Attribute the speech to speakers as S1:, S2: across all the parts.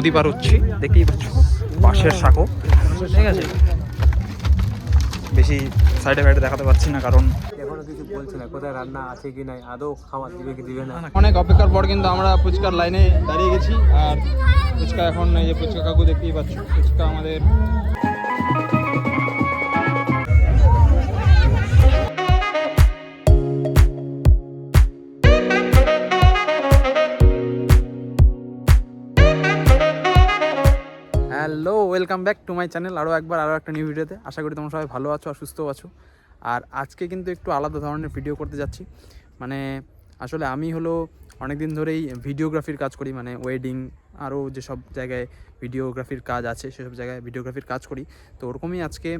S1: নদী পার হচ্ছি দেখতেই পাচ্ছ পাশের সাঁকো। ঠিক আছে। বেশি সাইডে ফাইডে দেখাতে পারছি না কারণ
S2: এখনও কিছু বলছে না কোথায় রান্না আছে কি নাই আদৌ খাবার দিবে কি দিবে না।
S1: অনেক অপেক্ষার পর কিন্তু আমরা ফুচকার লাইনে দাঁড়িয়ে গেছি আর ফুচকা এখন এই যে ফুচকা কাকু দেখতেই পাচ্ছ ফুচকা আমাদের welcome back to my channel আরও একবার আরও একটা নিউ ভিডিওতে আশা করি তোমরা সবাই ভালো আছো আর সুস্থ আছো। আর আজকে কিন্তু একটু আলাদা ধরনের ভিডিও করতে যাচ্ছি। মানে আসলে আমি হলো অনেক দিন ধরেই ভিডিওগ্রাফির কাজ করি মানে ওয়েডিং আরও যেসব জায়গায় ভিডিওগ্রাফির কাজ আছে, সেসব জায়গায় ভিডিওগ্রাফির কাজ করি। তো ওরকমই আজকে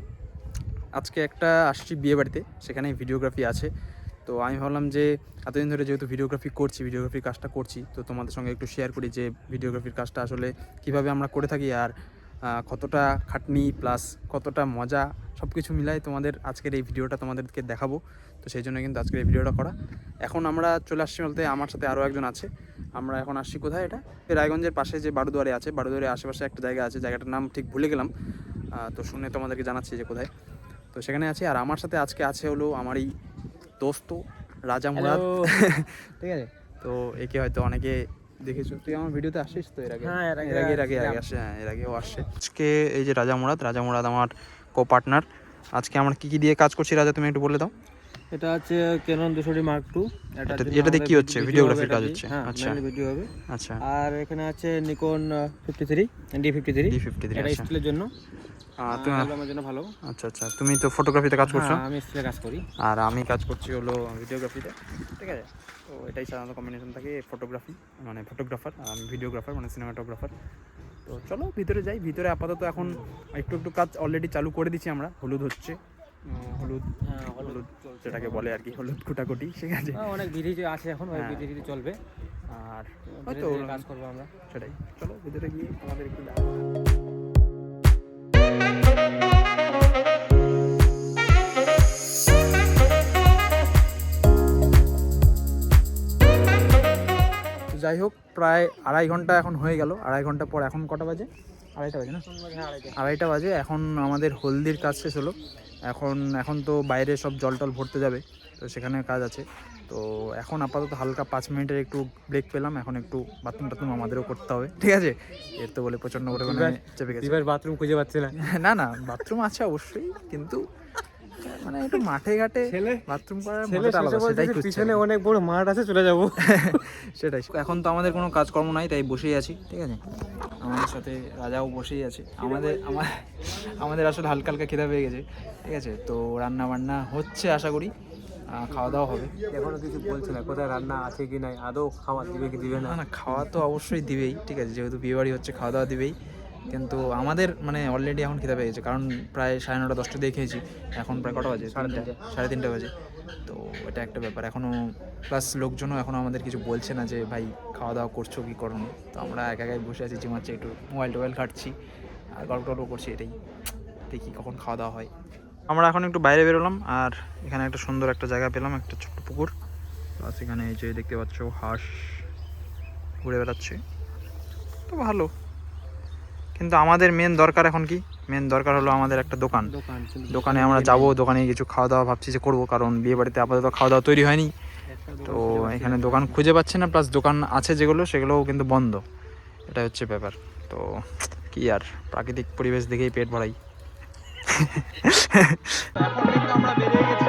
S1: আজকে একটা আসছি বিয়ে বাড়িতে, সেখানে ভিডিওগ্রাফি আছে। তো আমি ভাবলাম যে, এতদিন ধরে যেহেতু ভিডিওগ্রাফি করছি ভিডিওগ্রাফির কাজটা করছি, তো তোমাদের সঙ্গে একটু শেয়ার করি যে ভিডিওগ্রাফির কাজটা আসলে কীভাবে আমরা করে থাকি আর কতটা খাটনি প্লাস কতটা মজা সব কিছু মিলাই তোমাদের আজকের এই ভিডিওটা তোমাদেরকে দেখাবো। তো সেই জন্য কিন্তু আজকের এই ভিডিওটা করা। এখন আমরা চলে আসছি বলতে আমার সাথে আরও একজন আছে। আমরা এখন আসছি কোথায় এটা? রায়গঞ্জের পাশে যে বারুদুয়ারে আছে। বারুদুয়ারের আশেপাশে একটা জায়গা আছে জায়গাটার নাম ঠিক ভুলে গেলাম। তো শুনে তোমাদেরকে জানাচ্ছি যে কোথায়। তো সেখানে আছি। আর আমার সাথে আজকে আছে হলো আমার এই দোস্ত রাজা মুরাদ। ঠিক আছে। তো একে হয়তো অনেকে দেখেছ? তুই আমার ভিডিওতে আসিস তো এর আগে?
S2: হ্যাঁ, এর আগে
S1: এর আগে আসে হ্যাঁ এর আগেও আসছে আজকে এই যে রাজা মুরাদ রাজা মুরাদ আমার কো পার্টনার আজকে আমরা কি কি দিয়ে কাজ করছি রাজা তুমি একটু বলে দাও।
S2: এটা হচ্ছে ক্যানন দুশোটি মার্ক টু
S1: এটা- এটাতে কি হচ্ছে? Videography কাজ হচ্ছে? আচ্ছা।
S2: ভিডিও হবে।
S1: আচ্ছা।
S2: আর এখানে আছে Nikon fifty three D fifty three
S1: D fifty three
S2: এটা
S1: আচ্ছা।
S2: স্টিলের জন্য।
S1: তুমি
S2: এগুলো আমার জন্য ভালো
S1: আচ্ছা আচ্ছা। তুমি তো ফটোগ্রাফিতে কাজ করছ?
S2: হ্যাঁ, আমি স্টিলের কাজ করি।
S1: আর আমি কাজ করছি হলো ভিডিওগ্রাফিতে ঠিক আছে? তো এটাই সাধারণত কম্বিনেশন থাকে ফটোগ্রাফি মানে ফটোগ্রাফার আর আমি ভিডিওগ্রাফার মানে সিনেমাটোগ্রাফার তো চলো ভিতরে যাই। ভিতরে আপাতত এখন একটু একটু কাজ অলরেডি চালু করে দিচ্ছি আমরা। হলুদ হচ্ছে। হলুদ
S2: হ্যাঁ,
S1: হলুদ যেটাকে বলে আর কি হলুদ কুটাকুটি ঠিক আছে?
S2: হ্যাঁ, অনেক বিধি আছে এখন ওই। বিধি বিধি চলবে।
S1: আর হয়তো
S2: কাজ করব আমরা।
S1: সেটাই। চলো ভিতরে গিয়ে আমাদের একটু যাই হোক প্রায় আড়াই ঘণ্টা এখন হয়ে গেল। আড়াই ঘণ্টা পর এখন কটা বাজে? আড়াইটা বাজে না? আড়াইটা। বাজে এখন আমাদের হলদির কাজ শেষ হলো। এখন এখন তো বাইরে সব জল টল ভরতে যাবে তো সেখানে কাজ আছে। তো এখন আপাতত হালকা পাঁচ মিনিটের একটু ব্রেক পেলাম এখন একটু বাথরুম টাথরুম আমাদেরও করতে হবে ঠিক আছে? এর তো বলে প্রচণ্ড পরিমাণে
S2: এবার-
S1: চেপে গেছে।
S2: এবার বাথরুম খুঁজে পাচ্ছে না।
S1: না না বাথরুম আছে অবশ্যই কিন্তু মানে একটু মাঠে ঘাটে বাথরুম করার
S2: ছেলে
S1: মজাটা আলাদা, সেটাই
S2: পিছনে অনেক বড় মাঠ আছে চলে যাব।
S1: সেটাই। এখন তো আমাদের কোনো কাজকর্ম নাই তাই বসেই আছি ঠিক আছে? আমাদের সাথে রাজাও বসেই আছে। আমাদের আমাদের আসলে হালকা হালকা খিদা পেয়ে গেছে ঠিক আছে? তো রান্না বান্না হচ্ছে আশা করি খাওয়া দাওয়া হবে।
S2: এখনও কিছু বলছে না কোথায় রান্না আছে কি নাই আদৌ খাওয়া দিবে কি দিবে
S1: না না খাওয়া তো অবশ্যই দিবেই ঠিক আছে? যেহেতু বিয়েবাড়ি হচ্ছে খাওয়া দাওয়া দিবেই। কিন্তু আমাদের মানে অলরেডি এখন খিদা পেয়ে গেছে কারণ প্রায় সাড়ে নটা দশটা দিয়ে খেয়েছি। এখন প্রায় কটা বাজে?
S2: সাড়ে
S1: তিনটে। সাড়ে তিনটে বাজে। তো এটা একটা ব্যাপার। এখনও প্লাস লোকজনও এখনও আমাদের কিছু বলছে না যে ভাই খাওয়া দাওয়া করছ কি করো। তো আমরা একা একাই বসে আছি জিমাচ্ছি একটু মোবাইল টোবাইল ঘাটছি। আর গল্প টল্প করছি এটাই। দেখি কখন খাওয়া দাওয়া হয়। আমরা এখন একটু বাইরে বেরোলাম আর এখানে একটা সুন্দর একটা জায়গা পেলাম একটা ছোট্ট পুকুর। প্লাস এখানে এই যে দেখতে পাচ্ছ হাঁস ঘুরে বেড়াচ্ছে। তো ভালো। কিন্তু আমাদের মেন দরকার এখন কি? মেন দরকার হলো আমাদের একটা দোকান।
S2: দোকান
S1: আমরা যাব দোকানে কিছু খাওয়া দাওয়া ভাবছি যে করব কারণ বিয়ে বাড়িতে আপাতত খাওয়া দাওয়া তৈরি হয়নি। তো এখানে দোকান খুঁজে পাচ্ছি না প্লাস দোকান আছে যেগুলো সেগুলোও কিন্তু বন্ধ। এটা হচ্ছে ব্যাপার। তো কি আর প্রাকৃতিক পরিবেশ দেখেই পেট ভরাই। আমরা বেরিয়ে গেছি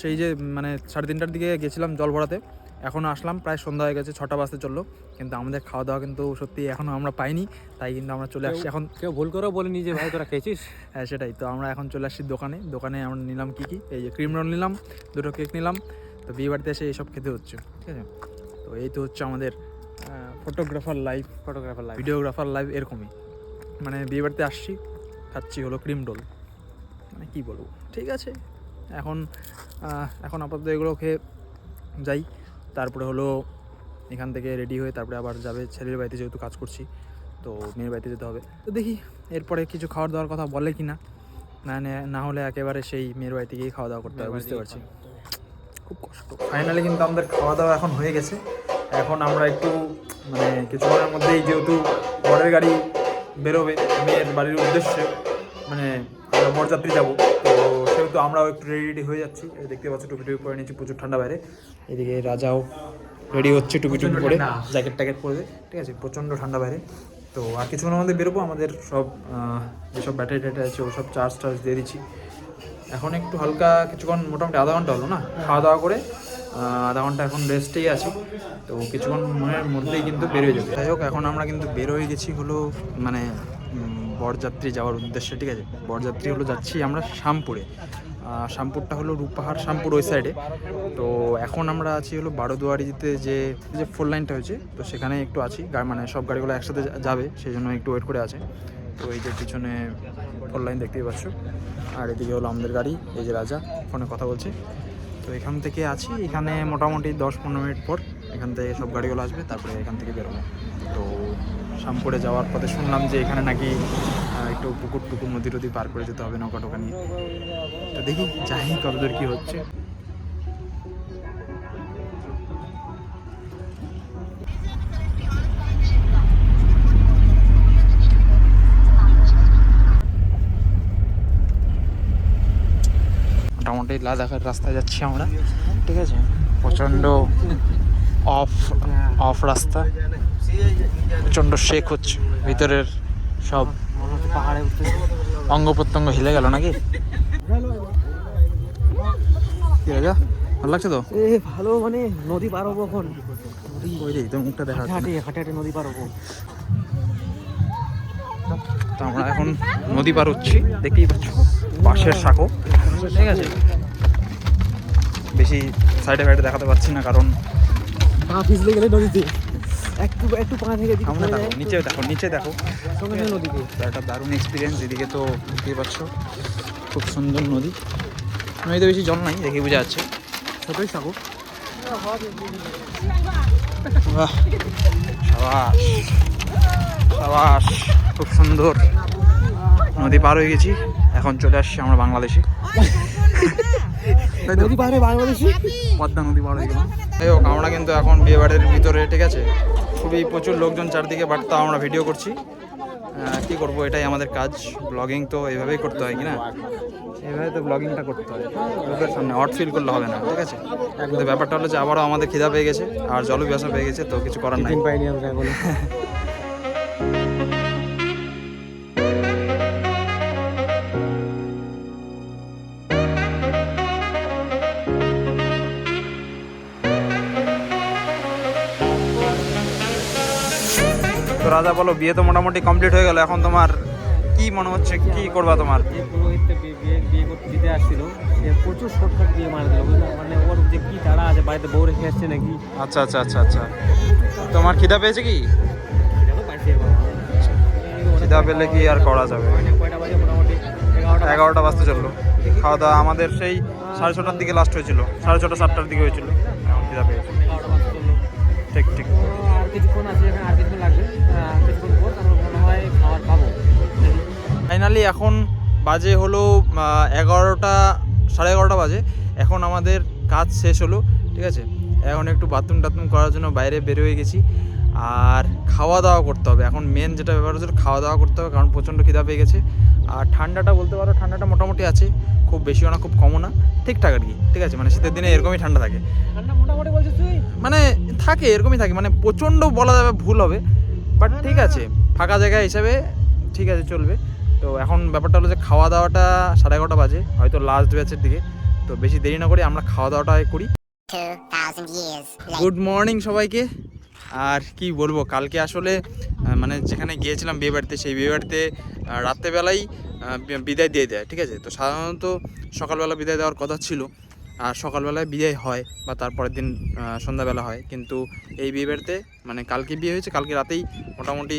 S1: সেই যে মানে সাড়ে তিনটার দিকে গেছিলাম জল ভরাতে এখনও আসলাম প্রায় সন্ধ্যা হয়ে গেছে ছটা বাজতে চলল কিন্তু আমাদের খাওয়া দাওয়া কিন্তু সত্যি এখনও আমরা পাইনি তাই কিন্তু আমরা চলে আসছি এখন।
S2: কেউ ভুল করেও বলিনি যে ভাই তোরা খেয়েছিস?
S1: হ্যাঁ সেটাই তো আমরা এখন চলে আসছি দোকানে দোকানে আমরা নিলাম কি কি এই যে ক্রিম রোল নিলাম দুটো কেক নিলাম তো বিয়ে বাড়িতে এসে এইসব খেতে হচ্ছে ঠিক আছে? তো এই তো হচ্ছে আমাদের photographer live
S2: photographer live
S1: videographer live এরকমই মানে বিয়ে বাড়িতে আসছি খাচ্ছি হলো ক্রিম রোল মানে কী বলব ঠিক আছে? এখন এখন আপাতত এগুলো খেয়ে যাই। তারপরে হলো এখান থেকে রেডি হয়ে তারপরে আবার যাবে। ছেলের বাড়িতে যেহেতু কাজ করছি তো মেয়ের বাড়িতে যেতে হবে। তো দেখি এরপরে কিছু খাওয়ার দাওয়ার কথা বলে কি না না না হলে একেবারে সেই মেয়ের বাড়িতে গিয়ে খাওয়া দাওয়া করতে হবে বুঝতে পারছি। খুব কষ্ট। ফাইনালি কিন্তু আমাদের খাওয়া দাওয়া এখন হয়ে গেছে। এখন আমরা একটু মানে কিছুক্ষণের মধ্যেই যেহেতু বরের গাড়ি বেরোবে মেয়ের বাড়ির উদ্দেশ্যে মানে আমরা বরযাত্রী যাব। তো সেহেতু আমরাও একটু রেডি রেডি হয়ে যাচ্ছি। দেখতে পাচ্ছি টুপি টুপি পরে নিচ্ছি প্রচুর ঠান্ডা বাইরে। এদিকে রাজাও রেডি হচ্ছে টুপি টুপি পরে জ্যাকেট ট্যাকেট পরে ঠিক আছে? প্রচণ্ড ঠান্ডা বাইরে। তো আর কিছুক্ষণের মধ্যে বেরোবো আমাদের সব যেসব ব্যাটারি ট্যাটারি আছে ওসব চার্জ টার্জ দিয়ে দিচ্ছি। এখন একটু হালকা কিছুক্ষণ মোটামুটি আধা ঘণ্টা হলো না? খাওয়া দাওয়া করে আধা ঘণ্টা এখন রেস্টেই আছি। তো কিছুক্ষণ মনের মধ্যেই কিন্তু বেরোয় যাবে। যাই হোক এখন আমরা কিন্তু বের হয়ে গেছি হলো মানে বরযাত্রী যাওয়ার উদ্দেশ্যে, ঠিক আছে? বরযাত্রী হলো যাচ্ছি আমরা শ্যামপুরে। শ্যামপুরটা হলো রূপপাহাড় শ্যামপুর ওই সাইডে তো এখন আমরা আছি হলো বারোদুয়ারিতে যে যে ফোর লাইনটা হয়েছে, তো সেখানে একটু আছি। মানে সব গাড়িগুলো একসাথে যাবে, সেই জন্য একটু ওয়েট করে আছে। তো এই যে পিছনে ফোর লাইন দেখতেই পাচ্ছ। আর এদিকে হলো আমাদের গাড়ি, এই যে রাজা ফোনে কথা বলছে। তো এখান থেকে আছি, এখানে মোটামুটি দশ পনেরো মিনিট পর এখান থেকে সব গাড়িগুলো আসবে, তারপরে এখান থেকে বেরোবো। তো শ্যামপুরে যাওয়ার পথে শুনলাম যে এখানে নাকি একটু পুকুর টুকুর নদী টদী পার করে যেতে হবে নৌকা টোকা নিয়ে। তো দেখি যাই কতদূর কি হচ্ছে। মোটামুটি লাদাখের রাস্তায় যাচ্ছি আমরা। ঠিক আছে। প্রচণ্ড অফ অফ রাস্তা। প্রচণ্ড শেক হচ্ছে। ভিতরের সব
S2: পাহাড়ে
S1: অঙ্গ প্রত্যঙ্গ হিলে গেল নাকি? কি রাজা ভালো লাগছে তো?
S2: এ ভালো মানে নদী পার হব এখন।
S1: ওই রে মুখটা দেখা
S2: হাঁটে হাঁটে হাঁটে নদী পার হব।
S1: তো আমরা এখন নদী পার হচ্ছি দেখতেই পাচ্ছ। বাঁশের শাখো ঠিক আছে। বেশি সাইডে ফাইডে দেখাতে পারছি না কারণ
S2: পা পিছলে গেলে নদীতে। একটু একটু পা থেকে পড়ে
S1: দেখো নিচে দেখো নিচে দেখো।
S2: সঙ্গে সঙ্গে নদীতে।
S1: একটা দারুণ এক্সপিরিয়েন্স এদিকে তো দেখতেই পাচ্ছ। খুব সুন্দর নদী। নদীতে বেশি জল নাই দেখে বোঝা যাচ্ছে।
S2: ছোটই সাগর।
S1: বাহ সাবাস সাবাস খুব সুন্দর। নদী পার হয়ে গেছি এখন চলে আসছি আমরা বাংলাদেশে। তাই
S2: নদী পাহাড়ে বাংলাদেশি?
S1: পদ্মা নদী পার গেলাম। যাই হোক আমরা কিন্তু এখন বিয়ে বাড়ির ভিতরে ঠিক আছে? খুবই প্রচুর লোকজন চারদিকে বাট তাও আমরা ভিডিও করছি। কি করব এটাই আমাদের কাজ। ব্লগিং তো এইভাবেই করতে হয় কি না? এইভাবে তো ব্লগিংটা করতে হয়। লোকের সামনে হট ফিল করলে হবে না ঠিক আছে? কিন্তু ব্যাপারটা হলো যে আবারও আমাদের খিদা পেয়ে গেছে আর জল পেয়ে গেছে তো কিছু করার নাই। রাজা বলো বিয়ে তো মোটামুটি কমপ্লিট হয়ে গেল। এখন তোমার কি মনে হচ্ছে? কি করবা তোমার?
S2: যে পুরোহিতটা বিয়ে বিয়ে বিয়ে করতে দিতে আসছিল সে প্রচুর শর্টকাট দিয়ে মারা দিল বুঝলা? মানে ওর যে কি আছে বাড়িতে বউ রেখে আসছে নাকি?
S1: আচ্ছা আচ্ছা আচ্ছা আচ্ছা। তোমার খিদা পেয়েছে কি? খিদা পেলে কি আর করা যাবে?
S2: মোটামুটি? এগারোটা
S1: বাজতে চলল। খাওয়া দাওয়া আমাদের সেই সাড়ে ছটার দিকে লাস্ট হয়েছিল। সাড়ে ছটা সাতটার দিকে হয়েছিল। এখন খিদা পেয়েছে। ঠিক ঠিক।
S2: কিছুক্ষণ আছে এখানে, আর কিছুক্ষণ লাগবে কিছুক্ষণ পর তারপর মনে হয় খাবার পাবো।
S1: ফাইনালি এখন বাজে হলো এগারোটা, সাড়ে এগারোটা বাজে। এখন আমাদের কাজ শেষ হলো, ঠিক আছে? এখন একটু বাথরুম টাথরুম করার জন্য বাইরে বেরোয় গেছি। আর খাওয়া দাওয়া করতে হবে। এখন মেন যেটা ব্যাপার হচ্ছে খাওয়া দাওয়া করতে হবে কারণ প্রচণ্ড খিদা পেয়ে গেছে। আর ঠান্ডাটা বলতে পারো ঠান্ডাটা মোটামুটি আছে। খুব বেশিও না খুব কমও না। ঠিকঠাক আর কি ঠিক আছে? মানে শীতের দিনে এরকমই ঠান্ডা থাকে।
S2: ঠান্ডা মোটামুটি বলছিস তুই?
S1: মানে থাকে এরকমই থাকে। মানে প্রচণ্ড বলা যাবে ভুল হবে। বাট ঠিক আছে ফাঁকা জায়গা হিসাবে ঠিক আছে চলবে। তো এখন ব্যাপারটা হলো যে খাওয়া দাওয়াটা সাড়ে এগারোটা বাজে হয়তো লাস্ট ব্যাচের দিকে। তো বেশি দেরি না করে আমরা খাওয়া দাওয়াটা করি
S3: 2,000 years later.
S1: গুড মর্নিং সবাইকে। আর কি বলব, কালকে আসলে মানে যেখানে গিয়েছিলাম বিয়ে বাড়িতে, সেই বিয়ে বাড়িতে রাত্রেবেলাই বিদায় দিয়ে দেয়, ঠিক আছে? তো সাধারণত সকালবেলা বিদায় দেওয়ার কথা ছিল, আর সকালবেলায় বিয়ে হয় বা তারপরের দিন সন্ধ্যাবেলা হয়। কিন্তু এই বিয়ে বাড়িতে মানে কালকে বিয়ে হয়েছে, কালকে রাতেই মোটামুটি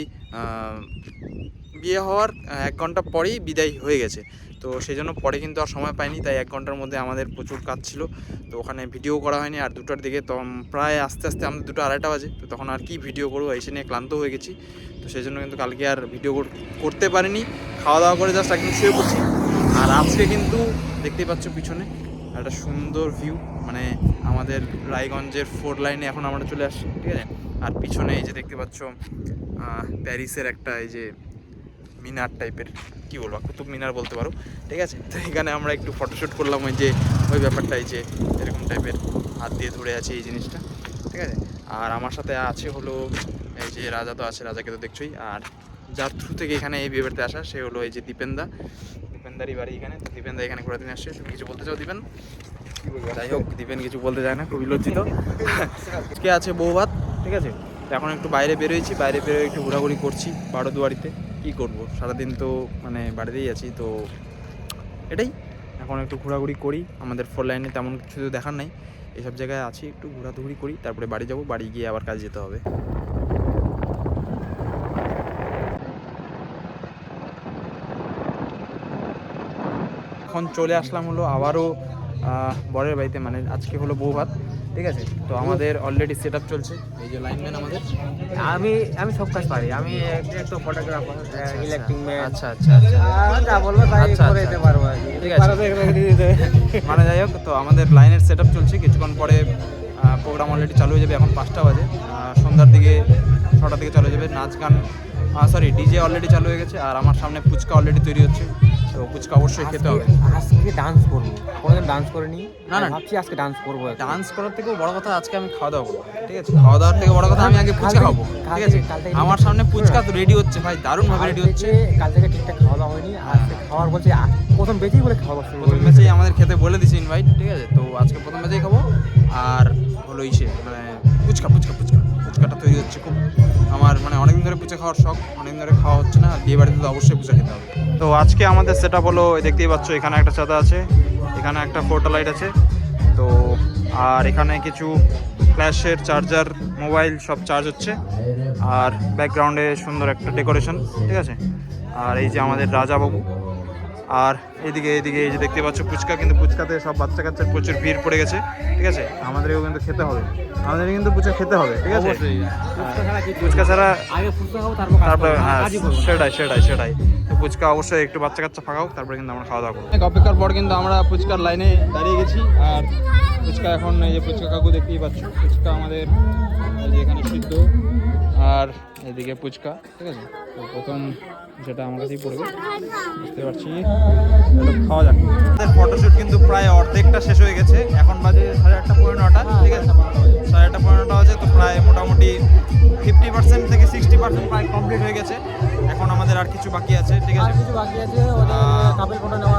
S1: বিয়ে হওয়ার এক ঘণ্টা পরেই বিদায় হয়ে গেছে। তো সেই জন্য পরে কিন্তু আর সময় পাইনি, তাই এক ঘণ্টার মধ্যে আমাদের প্রচুর কাজ ছিল। তো ওখানে ভিডিও করা হয়নি, আর দুটোর দিকে তো প্রায় আস্তে আস্তে আমাদের দুটো আড়াইটা বাজে, তো তখন আর কি ভিডিও করব এসে নিয়ে ক্লান্ত হয়ে গেছি। তো সেই জন্য কিন্তু কালকে আর ভিডিও করতে পারিনি। খাওয়া দাওয়া করে জাস্ট একদম শুয়ে পড়ছি। আর আজকে কিন্তু দেখতেই পাচ্ছ পিছনে একটা সুন্দর ভিউ মানে আমাদের রায়গঞ্জের ফোর লাইনে এখন আমরা চলে আসছি, ঠিক আছে? আর পিছনে এই যে দেখতে পাচ্ছ প্যারিসের একটা এই যে মিনার টাইপের কি বলব? কুতুব মিনার বলতে পারো। ঠিক আছে? তো এখানে আমরা একটু ফটোশ্যুট করলাম ওই যে, ওই ব্যাপারটা, এই যে এরকম টাইপের হাত দিয়ে ধরে আছে এই জিনিসটা। ঠিক আছে? আর আমার সাথে আছে হলো, এই যে রাজা তো আছে, রাজাকে তো দেখছোই। আর যার থ্রু থেকে এখানে এই বিয়ে আসা, সে হলো এই যে দীপেন্দা। দীপেন্দারই বাড়ি এখানে। তো দীপেন্দা এখানে ঘোরাতে নিয়ে আসছে। তুমি কিছু বলতে চাও দীপেন? যাই হোক, দীপেন কিছু বলতে চায় না, খুবই লজ্জিত। আজকে আছে বৌভাত। ঠিক আছে? এখন একটু বাইরে বেরোয়েছি। বাইরে বেরোয় একটু ঘোরাঘুরি করছি বারো দুয়ারিতে কী করব? সারাদিন তো মানে বাড়িতেই আছি, তো এটাই। এখন একটু ঘোরাঘুরি করি, আমাদের ফোর লাইনে তেমন কিছু তো দেখার নাই। এইসব জায়গায় আছি, একটু ঘোরাঘুরি করি, তারপরে বাড়ি যাব, বাড়ি গিয়ে আবার কাজ যেতে হবে। এখন চলে আসলাম হলো আবারও বরের বাড়িতে মানে আজকে হলো বউ ভাত ঠিক আছে? তো আমাদের অলরেডি সেট আপ চলছে। এই যে লাইনম্যান আমাদের।
S2: আমি আমি সব কাজ পারি। আমি একটু ফটোগ্রাফার ইলেকট্রিক ম্যান
S1: আচ্ছা আচ্ছা। আচ্ছা
S2: যা বলব তাই
S1: আচ্ছা,
S2: করে
S1: আচ্ছা।
S2: দিতে পারব
S1: ঠিক আছে। মানে যাই হোক তো আমাদের লাইনের সেট আপ চলছে। কিছুক্ষণ পরে প্রোগ্রাম অলরেডি চালু হয়ে যাবে। এখন পাঁচটা বাজে। সন্ধ্যার দিকে ছটার দিকে চালু হয়ে যাবে নাচ গান। সরি ডিজে অলরেডি চালু হয়ে গেছে। আর আমার সামনে ফুচকা অলরেডি তৈরি হচ্ছে। তো ফুচকা অবশ্যই খেতে হবে।
S2: আজকে- ডান্স করব। কোনোদিন ডান্স করিনি।
S1: না, না।
S2: ভাবছি আজকে ডান্স করব
S1: ডান্স করার থেকেও বড় কথা আজকে আমি খাওয়া দাওয়া করব ঠিক আছে? খাওয়া দাওয়ার থেকে বড় কথা আমি আগে ফুচকা খাব ঠিক আছে? আমার সামনে ফুচকা তো রেডি হচ্ছে ভাই দারুণ ভাবে রেডি হচ্ছে।
S2: কাল থেকে ঠিকঠাক খাওয়া দাওয়া হয়নি। আজকে খাওয়ার বলছে প্রথম বেজেই বলে খাওয়া দাওয়া
S1: প্রথম
S2: করব।
S1: আমাদের খেতে বলে দিছে ইনভাইট ঠিক আছে? তো আজকে প্রথম ম্যাচেই খাব। আর হলো ইসে মানে ফুচকা ফুচকা ফুচকা। ফুচকাটা তৈরি হচ্ছে খুব অনেকদিন ধরে পুজো খাওয়ার শখ, অনেকদিন ধরে খাওয়া হচ্ছে না বিয়ে বাড়িতে তো অবশ্যই পুজো খেতে হবে। তো আজকে আমাদের সেট আপ হলো দেখতেই পাচ্ছ, এখানে একটা ছাতা আছে, এখানে একটা ফোটো লাইট আছে। তো, আর এখানে কিছু ফ্ল্যাশের চার্জার মোবাইল সব চার্জ হচ্ছে। আর ব্যাকগ্রাউন্ডে সুন্দর একটা ডেকোরেশন ঠিক আছে? আর এই যে আমাদের রাজা বাবু আর এদিকে এদিকে এই যে দেখতে পাচ্ছ ফুচকা কিন্তু ফুচকাতে সব বাচ্চা কাচ্চার প্রচুর ভিড় পড়ে গেছে ঠিক আছে? আমাদেরও কিন্তু খেতে হবে। আমাদের কিন্তু ফুচকা খেতে হবে ঠিক আছে?
S2: ফুচকা ছাড়া কি
S1: ফুচকা ছাড়া
S2: আগে ফুচকা খাব তারপর
S1: হ্যাঁ। সেটাই সেটাই সেটাই। তো ফুচকা অবশ্যই একটু বাচ্চা কাচ্চা ফাঁকা হোক তারপরে কিন্তু আমরা খাওয়া দাওয়া করব। অপেক্ষার পর কিন্তু আমরা ফুচকার লাইনে দাঁড়িয়ে গেছি আর ফুচকা এখন এই যে ফুচকা কাকু দেখতেই পাচ্ছ। ফুচকা আমাদের এই যে এখানে সিদ্ধ আর এদিকে ফুচকা ঠিক আছে? তো প্রথম যেটা আমার কাছেই পড়বে। বুঝতে পারছি? খাওয়া যাক। আমাদের ফটোশ্যুট কিন্তু প্রায় অর্ধেকটা শেষ হয়ে গেছে। এখন বাজে সাড়ে আটটা পনেরো নটা ঠিক আছে? সাড়ে আটটা পনেরো নটা বাজে তো প্রায় মোটামুটি ফিফটি পার্সেন্ট থেকে সিক্সটি পার্সেন্ট প্রায় কমপ্লিট হয়ে গেছে। এখন আমাদের আর কিছু বাকি আছে ঠিক আছে?
S2: কিছু বাকি আছে আছে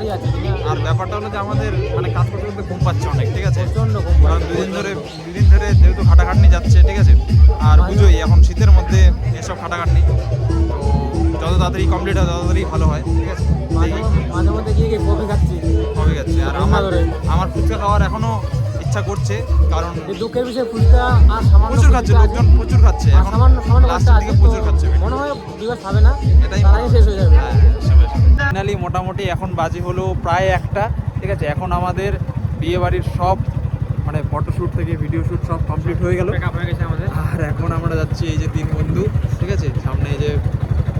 S2: সবারই আছে।
S1: আর ব্যাপারটা হলো যে আমাদের মানে কাজ করতে করতে ঘুম পাচ্ছে অনেক ঠিক আছে?
S2: প্রচণ্ড ঘুম
S1: কারণ দুদিন ধরে দুদিন ধরে যেহেতু খাটাখাটনি যাচ্ছে ঠিক আছে? আর বুঝোই এখন শীতের মধ্যে এসব খাটাখাটনি তো যত তাড়াতাড়ি কমপ্লিট হয় তত তাড়াতাড়ি ভালো হয় ঠিক আছে?
S2: মাঝে মধ্যে- গিয়ে কফি খাচ্ছি।
S1: হবে গেছে আর আমার। আমার ফুচকা খাওয়ার এখনও ইচ্ছা করছে কারণ
S2: দুঃখের বিষয়ে ফুচকা আর সামান্য
S1: প্রচুর খাচ্ছে লোকজন প্রচুর খাচ্ছে এখন
S2: সামান্য সামান্য
S1: প্রচুর খাচ্ছে
S2: মনে হয় দিবস খাবে না
S1: এটাই
S2: শেষ হয়ে যাবে।
S1: ফাইনালি মোটামুটি এখন বাজি হলো প্রায় একটা ঠিক আছে? এখন আমাদের বিয়ে বাড়ির সব মানে ফটোশ্যুট থেকে ভিডিও শ্যুট সব কমপ্লিট হয়ে গেল। আর এখন আমরা যাচ্ছি এই যে তিন বন্ধু ঠিক আছে? সামনে এই যে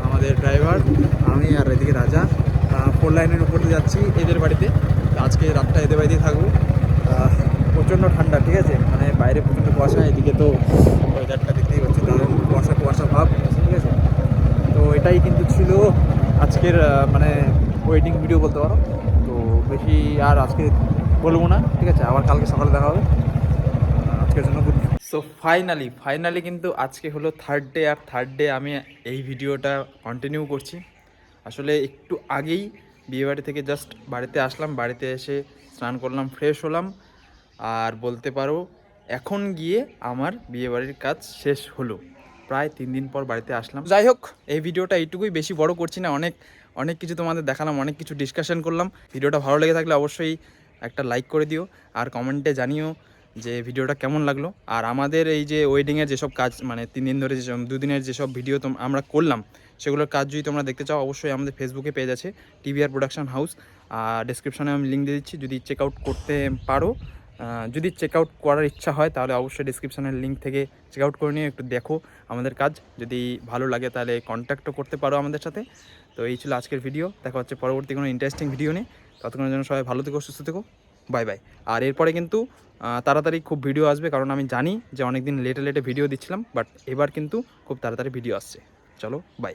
S1: আমাদের ড্রাইভার আমি আর এদিকে রাজা। ফোর লাইনের উপর দিয়ে যাচ্ছি এদের বাড়িতে। আজকে রাতটা এদের বাড়িতেই থাকব। প্রচণ্ড ঠান্ডা ঠিক আছে? মানে বাইরে প্রচণ্ড কুয়াশা এদিকে তো ওয়েদারটা দেখতেই পাচ্ছি দারুণ কুয়াশা কুয়াশা ভাব ঠিক আছে? তো এটাই কিন্তু ছিল আজকের মানে ওয়েডিং ভিডিও বলতে পারো। তো বেশি আর আজকে বলব না, ঠিক আছে? আবার কালকে সকালে দেখা হবে। আজকের জন্য গুড সো ফাইনালি ফাইনালি কিন্তু আজকে হলো থার্ড ডে আর থার্ড ডে আমি এই ভিডিওটা কন্টিনিউ করছি। আসলে একটু আগেই বিয়েবাড়ি থেকে জাস্ট বাড়িতে আসলাম, বাড়িতে এসে স্নান করলাম ফ্রেশ হলাম। আর বলতে পারো, এখন গিয়ে আমার বিয়েবাড়ির কাজ শেষ হলো। প্রায় তিন দিন পর বাড়িতে আসলাম। যাই হোক এই ভিডিওটা এইটুকুই বেশি বড় করছি না অনেক অনেক কিছু তোমাদের দেখালাম অনেক কিছু ডিসকাশন করলাম। ভিডিওটা ভালো লেগে থাকলে অবশ্যই একটা লাইক করে দিও আর কমেন্টে জানিও যে ভিডিওটা কেমন লাগল। আর আমাদের এই যে ওয়েডিংয়ের যেসব কাজ মানে তিন দিন ধরে যেসব দুদিনের যেসব ভিডিও আমরা করলাম সেগুলোর কাজ যদি তোমরা দেখতে চাও অবশ্যই আমাদের ফেসবুকে পেজ আছে টিভিআর প্রোডাকশন হাউস আর ডিসক্রিপশনে আমি লিঙ্ক দিয়ে দিচ্ছি যদি চেক আউট করতে পারো যদি চেক আউট করার ইচ্ছা হয়, তাহলে অবশ্যই ডিসক্রিপশনের লিঙ্ক থেকে চেক আউট করে নিয়ে একটু দেখো আমাদের কাজ। যদি ভালো লাগে, তাহলে কন্ট্যাক্টও করতে পারো আমাদের সাথে। তো এই ছিল আজকের ভিডিও দেখা হচ্ছে পরবর্তী কোনো ইন্টারেস্টিং ভিডিও নিয়ে। ততক্ষণের জন্য সবাই ভালো থেকো, সুস্থ থেকো। বাই বাই আর এরপরে কিন্তু তাড়াতাড়ি খুব ভিডিও আসবে, কারণ আমি জানি যে অনেকদিন লেটে লেটে ভিডিও দিচ্ছিলাম বাট এবার কিন্তু খুব তাড়াতাড়ি ভিডিও আসছে। চলো বাই